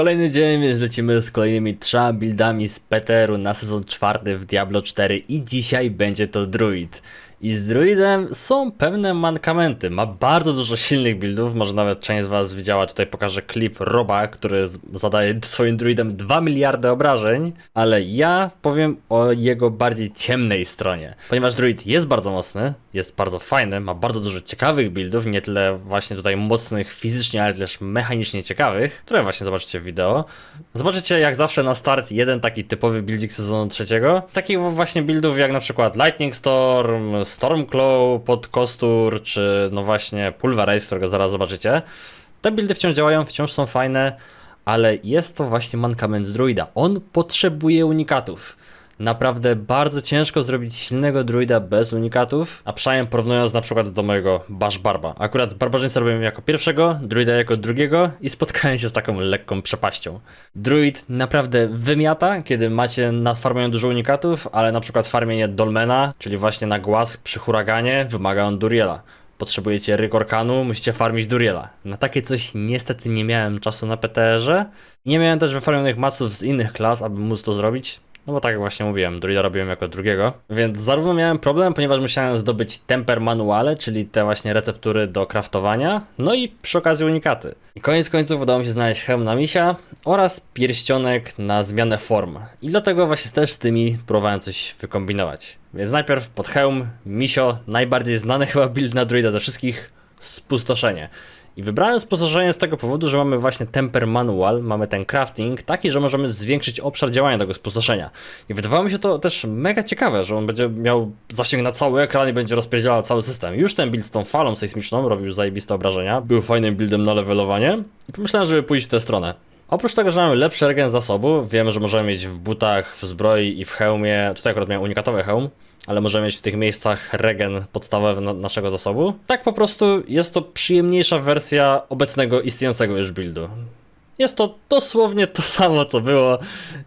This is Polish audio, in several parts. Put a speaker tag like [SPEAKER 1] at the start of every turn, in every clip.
[SPEAKER 1] Kolejny dzień, więc lecimy z kolejnymi trzema buildami z Peteru na sezon czwarty w Diablo 4 i dzisiaj będzie to druid. I z druidem są pewne mankamenty. Ma bardzo dużo silnych buildów, może nawet część z was widziała, tutaj pokażę klip Roba, który zadaje swoim druidem 2 miliardy obrażeń, ale ja powiem o jego bardziej ciemnej stronie. Ponieważ druid jest bardzo mocny, jest bardzo fajny, ma bardzo dużo ciekawych buildów, nie tyle właśnie tutaj mocnych fizycznie, ale też mechanicznie ciekawych, które właśnie zobaczycie w wideo. Zobaczycie jak zawsze na start jeden taki typowy buildzik sezonu trzeciego. Takich właśnie buildów jak na przykład Lightning Storm, Stormclaw, pod kostur, czy no właśnie Pulverize, którego zaraz zobaczycie. Te buildy wciąż działają, wciąż są fajne, ale jest to właśnie mankament druida. On potrzebuje unikatów. Naprawdę bardzo ciężko zrobić silnego druida bez unikatów, a przynajmniej porównując na przykład do mojego Bash Barba. Akurat barbarzyńca robiłem jako pierwszego, druida jako drugiego i spotkałem się z taką lekką przepaścią. Druid naprawdę wymiata, kiedy macie na farmieniu dużo unikatów, ale na przykład farmienie Dolmena, czyli właśnie na głaz przy huraganie, wymaga on Duriela. Potrzebujecie Rykorkanu, musicie farmić Duriela. Na takie coś niestety nie miałem czasu na PTR-ze. Nie miałem też wyfarmionych maców z innych klas, aby móc to zrobić. No bo tak jak właśnie mówiłem, druida robiłem jako drugiego. Więc zarówno miałem problem, ponieważ musiałem zdobyć temper manuale, czyli te właśnie receptury do craftowania, no i przy okazji unikaty. I koniec końców udało mi się znaleźć hełm na misia oraz pierścionek na zmianę form. I dlatego właśnie też z tymi próbowałem coś wykombinować. Więc najpierw pod hełm, misio, najbardziej znany chyba build na druida ze wszystkich, spustoszenie. I wybrałem spustoszenie z tego powodu, że mamy właśnie temper manual, mamy ten crafting, taki, że możemy zwiększyć obszar działania tego spustoszenia. I wydawało mi się to też mega ciekawe, że on będzie miał zasięg na cały ekran i będzie rozpierdzielał cały system. Już ten build z tą falą sejsmiczną robił zajebiste obrażenia, był fajnym buildem na levelowanie i pomyślałem, żeby pójść w tę stronę. Oprócz tego, że mamy lepszy regen zasobu, wiemy, że możemy mieć w butach, w zbroi i w hełmie, tutaj akurat miałem unikatowy hełm, ale możemy mieć w tych miejscach regen podstawowy na naszego zasobu. Tak po prostu jest to przyjemniejsza wersja obecnego istniejącego już buildu. Jest to dosłownie to samo, co było.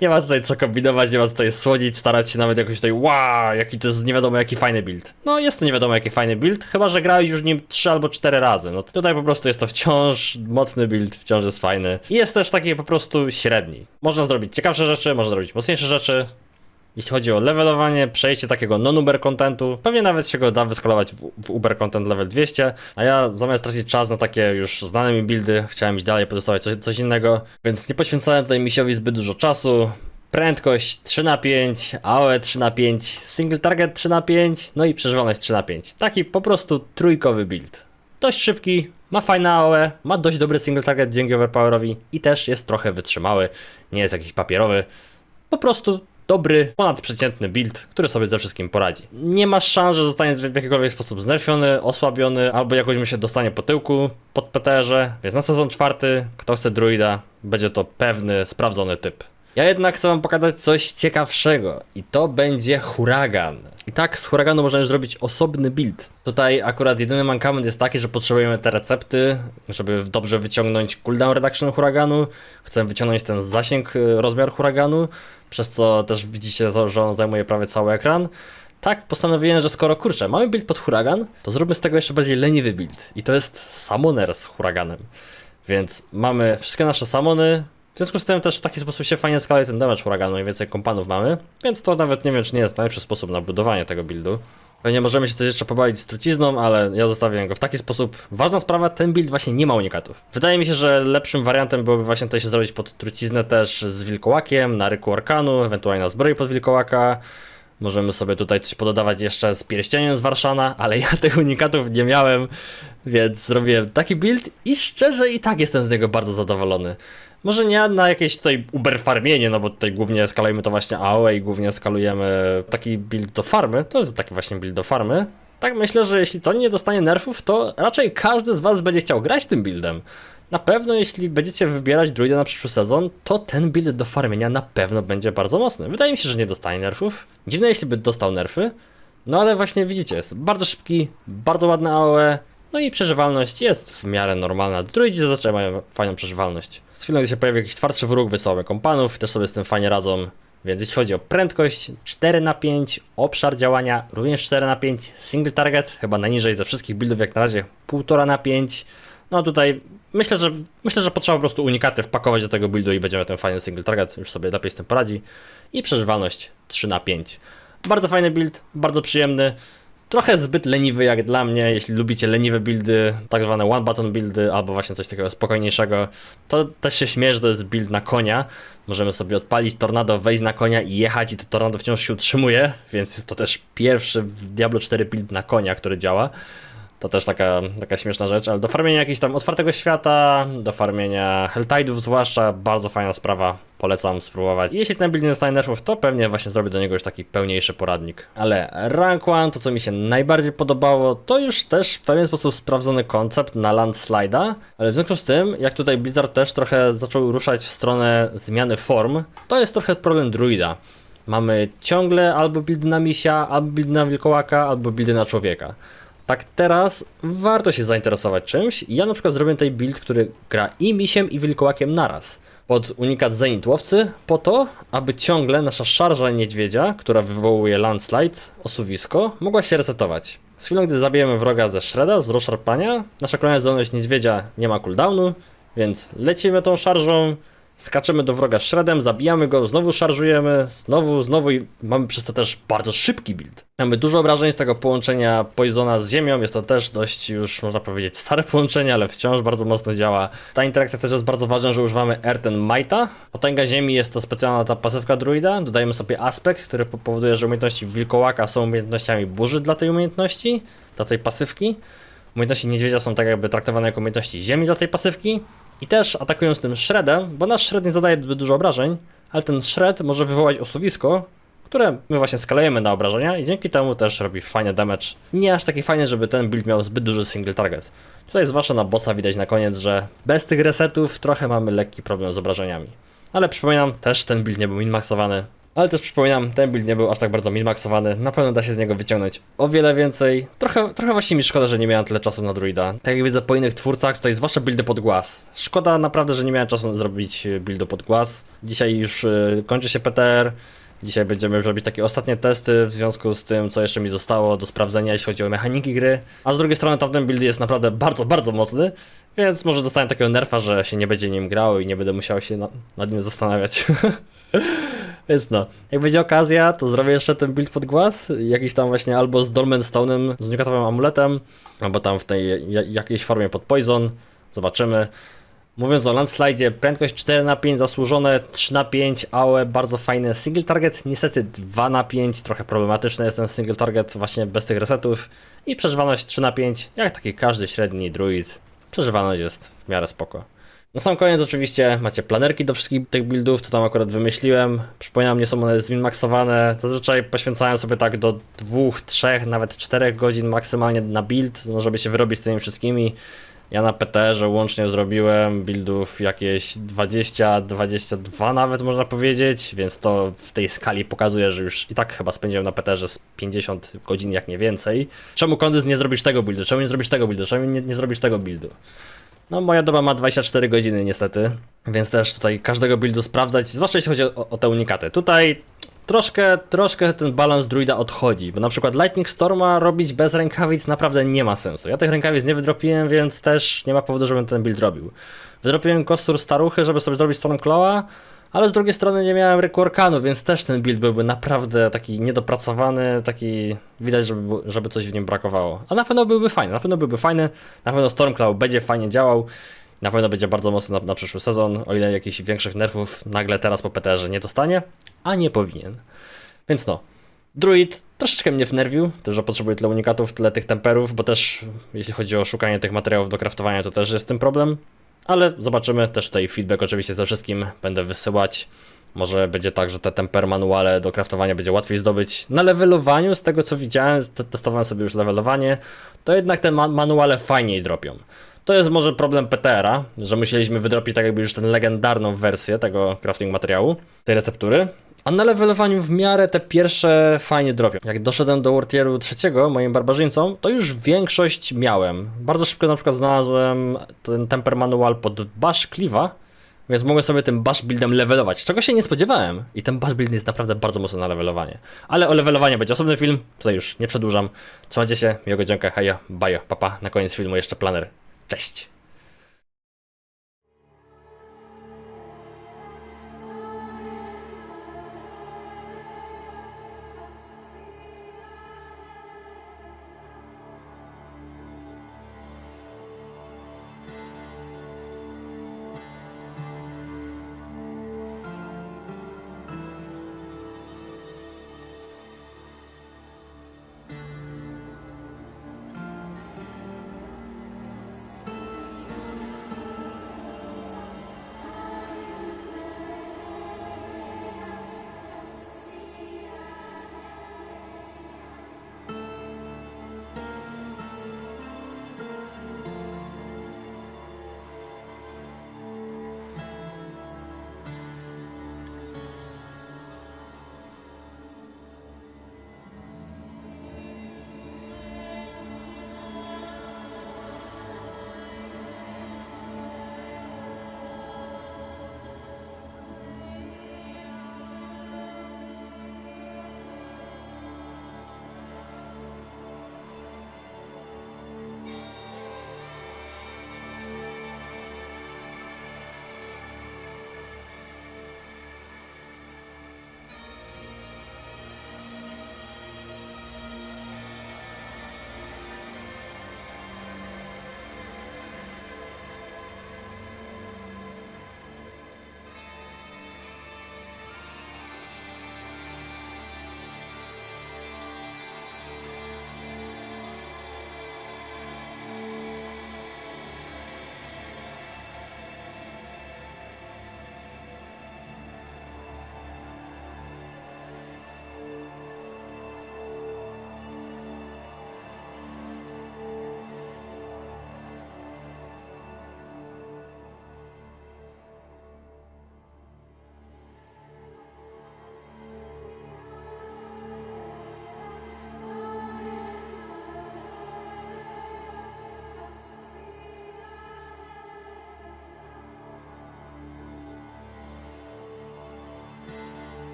[SPEAKER 1] Nie ma tutaj co kombinować, nie ma tutaj słodzić, starać się nawet jakoś tutaj, wow, jaki to jest nie wiadomo jaki fajny build. No jest to nie wiadomo jaki fajny build, chyba że grałeś już nim 3 albo 4 razy. No tutaj po prostu jest to wciąż mocny build, wciąż jest fajny. I jest też taki po prostu średni. Można zrobić ciekawsze rzeczy, można zrobić mocniejsze rzeczy. Jeśli chodzi o levelowanie, przejście takiego non-Uber contentu, pewnie nawet się go da wyskalować w, w Uber content level 200, a ja zamiast tracić czas na takie już znane mi buildy, chciałem iść dalej, podostawać coś, coś innego, więc nie poświęcałem tutaj misiowi zbyt dużo czasu. Prędkość 3 na 5, AOE 3 na 5, single target 3 na 5, no i przeżywalność 3 na 5. Taki po prostu trójkowy build. Dość szybki, ma fajne AOE, ma dość dobry single target dzięki overpowerowi i też jest trochę wytrzymały, nie jest jakiś papierowy. Po prostu dobry, ponadprzeciętny build, który sobie ze wszystkim poradzi. Nie ma szans, że zostanie w jakikolwiek sposób znerfiony, osłabiony, albo jakoś mu się dostanie po tyłku pod PTR-ze, więc na sezon czwarty, kto chce druida, będzie to pewny, sprawdzony typ. Ja jednak chcę wam pokazać coś ciekawszego i to będzie huragan. I tak z huraganu już zrobić osobny build. Tutaj akurat jedyny mankament jest taki, że potrzebujemy te recepty, żeby dobrze wyciągnąć cooldown reduction huraganu. Chcę wyciągnąć ten zasięg, y, rozmiar huraganu, przez co też widzicie, że on zajmuje prawie cały ekran. Tak, postanowiłem, że skoro kurczę, mamy build pod huragan, to zróbmy z tego jeszcze bardziej leniwy build. I to jest summoner z huraganem. Więc mamy wszystkie nasze samony. W związku z tym też w taki sposób się fajnie skaluje ten damage huraganu i więcej kompanów mamy. Więc to nawet nie wiem, czy nie jest najlepszy sposób na budowanie tego buildu. Pewnie możemy się coś jeszcze pobawić z trucizną, ale ja zostawiłem go w taki sposób. Ważna sprawa, ten build właśnie nie ma unikatów. Wydaje mi się, że lepszym wariantem byłoby właśnie tutaj się zrobić pod truciznę też z wilkołakiem, na ryku arkanu, ewentualnie na zbroi pod wilkołaka. Możemy sobie tutaj coś pododawać jeszcze z pierścieniem z Warszana, ale ja tych unikatów nie miałem, więc zrobiłem taki build i szczerze i tak jestem z niego bardzo zadowolony. Może nie na jakieś tutaj uber farmienie, no bo tutaj głównie skalujemy to właśnie AOE i głównie skalujemy taki build do farmy, to jest taki właśnie build do farmy. Tak myślę, że jeśli to nie dostanie nerfów, to raczej każdy z was będzie chciał grać tym buildem. Na pewno jeśli będziecie wybierać druida na przyszły sezon, to ten build do farmienia na pewno będzie bardzo mocny. Wydaje mi się, że nie dostanie nerfów. Dziwne jeśli by dostał nerfy, no ale właśnie widzicie, jest bardzo szybki, bardzo ładny AOE, no i przeżywalność jest w miarę normalna. Druidzi zazwyczaj mają fajną przeżywalność. Z chwilą, gdy się pojawi jakiś twardszy wróg, wysyłamy kompanów, też sobie z tym fajnie radzą. Więc jeśli chodzi o prędkość 4 na 5 obszar działania również 4 na 5 single target, chyba najniżej ze wszystkich buildów jak na razie 1,5 na 5 No tutaj myślę, że myślę, że potrzeba po prostu unikaty wpakować do tego buildu i będziemy ten fajny single target, już sobie lepiej z tym poradzi. I przeżywalność 3 na 5. Bardzo fajny build, bardzo przyjemny. Trochę zbyt leniwy jak dla mnie, jeśli lubicie leniwe buildy, tak zwane one button buildy, albo właśnie coś takiego spokojniejszego, to też się śmieję, że to jest build na konia. Możemy sobie odpalić tornado, wejść na konia i jechać i to tornado wciąż się utrzymuje, więc jest to też pierwszy w Diablo 4 build na konia, który działa. To też taka, taka śmieszna rzecz, ale do farmienia jakiegoś tam otwartego świata, do farmienia Helltide'ów zwłaszcza, bardzo fajna sprawa, polecam spróbować. Jeśli ten build nie dostanie nerfów, to pewnie właśnie zrobię do niego już taki pełniejszy poradnik. Ale Rank 1, to co mi się najbardziej podobało, to już też w pewien sposób sprawdzony koncept na landslide'a, ale w związku z tym, jak tutaj Blizzard też trochę zaczął ruszać w stronę zmiany form, to jest trochę problem druida. Mamy ciągle albo buildy na misia, albo buildy na wilkołaka, albo buildy na człowieka. Tak teraz warto się zainteresować czymś. Ja na przykład zrobię tutaj build, który gra i misiem i wilkołakiem naraz. Pod unikat zenitłowcy po to, aby ciągle nasza szarża niedźwiedzia, która wywołuje landslide, osuwisko, mogła się resetować. Z chwilą, gdy zabijemy wroga ze shredda, z rozszarpania, nasza kolejna zdolność niedźwiedzia nie ma cooldownu, więc lecimy tą szarżą, Skaczemy do wroga shreddem, zabijamy go, znowu szarżujemy, znowu, znowu i mamy przez to też bardzo szybki build. Mamy dużo obrażeń z tego połączenia Poisona z ziemią, jest to też dość już można powiedzieć stare połączenie, ale wciąż bardzo mocno działa. Ta interakcja też jest bardzo ważna, że używamy Earthen Mighta. Potęga ziemi jest to specjalna ta pasywka druida, dodajemy sobie aspekt, który powoduje, że umiejętności wilkołaka są umiejętnościami burzy dla tej umiejętności, dla tej pasywki. Umiejętności niedźwiedzia są tak jakby traktowane jako umiejętności ziemi dla tej pasywki. I też atakując tym shreddem, bo nasz shred nie zadaje zbyt dużo obrażeń, ale ten shred może wywołać osuwisko, które my właśnie skalejemy na obrażenia i dzięki temu też robi fajny damage. Nie aż taki fajny, żeby ten build miał zbyt duży single target. Tutaj zwłaszcza na bossa widać na koniec, że bez tych resetów trochę mamy lekki problem z obrażeniami. Ale przypominam, też ten build nie był minmaxowany, ale też przypominam, ten build nie był aż tak bardzo minmaxowany. Na pewno da się z niego wyciągnąć o wiele więcej. Trochę, trochę właśnie mi szkoda, że nie miałem tyle czasu na druida. Tak jak widzę po innych twórcach, tutaj zwłaszcza buildy pod głaz. Szkoda naprawdę, że nie miałem czasu zrobić buildu pod głaz. Dzisiaj już y, kończy się PTR. Dzisiaj będziemy już robić takie ostatnie testy w związku z tym, co jeszcze mi zostało do sprawdzenia, jeśli chodzi o mechaniki gry. A z drugiej strony tamten build jest naprawdę bardzo, bardzo mocny, więc może dostałem takiego nerfa, że się nie będzie nim grał i nie będę musiał się na, nad nim zastanawiać. Więc no, jak będzie okazja, to zrobię jeszcze ten build pod głaz, jakiś tam właśnie albo z Dolmen Stone'em, z unikatowym amuletem, albo tam w tej jakiejś formie pod Poison, zobaczymy. Mówiąc o landslide, prędkość 4 na 5 zasłużone, 3 na 5 AOE, bardzo fajny single target, niestety 2 na 5 trochę problematyczny jest ten single target właśnie bez tych resetów i przeżywalność 3 na 5 jak taki każdy średni druid, przeżywalność jest w miarę spoko. Na sam koniec oczywiście macie planerki do wszystkich tych buildów, co tam akurat wymyśliłem. Przypominam, nie są one zminmaksowane. Zazwyczaj poświęcałem sobie tak do dwóch, trzech, nawet czterech godzin maksymalnie na build, no żeby się wyrobić z tymi wszystkimi. Ja na PTR-ze łącznie zrobiłem buildów jakieś 20, 22 nawet można powiedzieć, więc to w tej skali pokazuje, że już i tak chyba spędziłem na PTR-ze z 50 godzin, jak nie więcej. Czemu Kondys nie zrobisz tego buildu? Czemu nie zrobisz tego buildu? Czemu nie, nie zrobisz tego buildu? No moja doba ma 24 godziny niestety, więc też tutaj każdego buildu sprawdzać, zwłaszcza jeśli chodzi o, o te unikaty. Tutaj troszkę, troszkę ten balans druida odchodzi, bo na przykład Lightning Storma robić bez rękawic naprawdę nie ma sensu. Ja tych rękawic nie wydropiłem, więc też nie ma powodu, żebym ten build robił. Wydropiłem kostur staruchy, żeby sobie zrobić Stormclawa, ale z drugiej strony nie miałem Rekorkanu, więc też ten build byłby naprawdę taki niedopracowany, taki widać, żeby, żeby coś w nim brakowało. A na pewno byłby fajny, na pewno byłby fajny, na pewno Stormcloud będzie fajnie działał, na pewno będzie bardzo mocny na, na przyszły sezon, o ile jakichś większych nerfów nagle teraz po PTR-ze nie dostanie, a nie powinien. Więc no, Druid troszeczkę mnie wnerwił, też, że potrzebuję tyle unikatów, tyle tych temperów, bo też jeśli chodzi o szukanie tych materiałów do craftowania, to też jest tym problem. Ale zobaczymy, też tutaj feedback oczywiście ze wszystkim będę wysyłać. Może będzie tak, że te temper manuale do craftowania będzie łatwiej zdobyć. Na levelowaniu, z tego co widziałem, testowałem sobie już levelowanie, to jednak te ma manuale fajniej dropią. To jest może problem PTR-a, że musieliśmy wydropić tak jakby już tę legendarną wersję tego crafting materiału, tej receptury. A na levelowaniu w miarę te pierwsze fajnie dropią. Jak doszedłem do Wartieru trzeciego, moim barbarzyńcą, to już większość miałem. Bardzo szybko na przykład znalazłem ten temper manual pod Bash Cliva, więc mogłem sobie tym bash buildem levelować, czego się nie spodziewałem. I ten bash build jest naprawdę bardzo mocno na levelowanie. Ale o levelowaniu będzie osobny film, tutaj już nie przedłużam. Trzymajcie się, miłego dzięka, heja, bajo, papa. Na koniec filmu jeszcze planer. Cześć!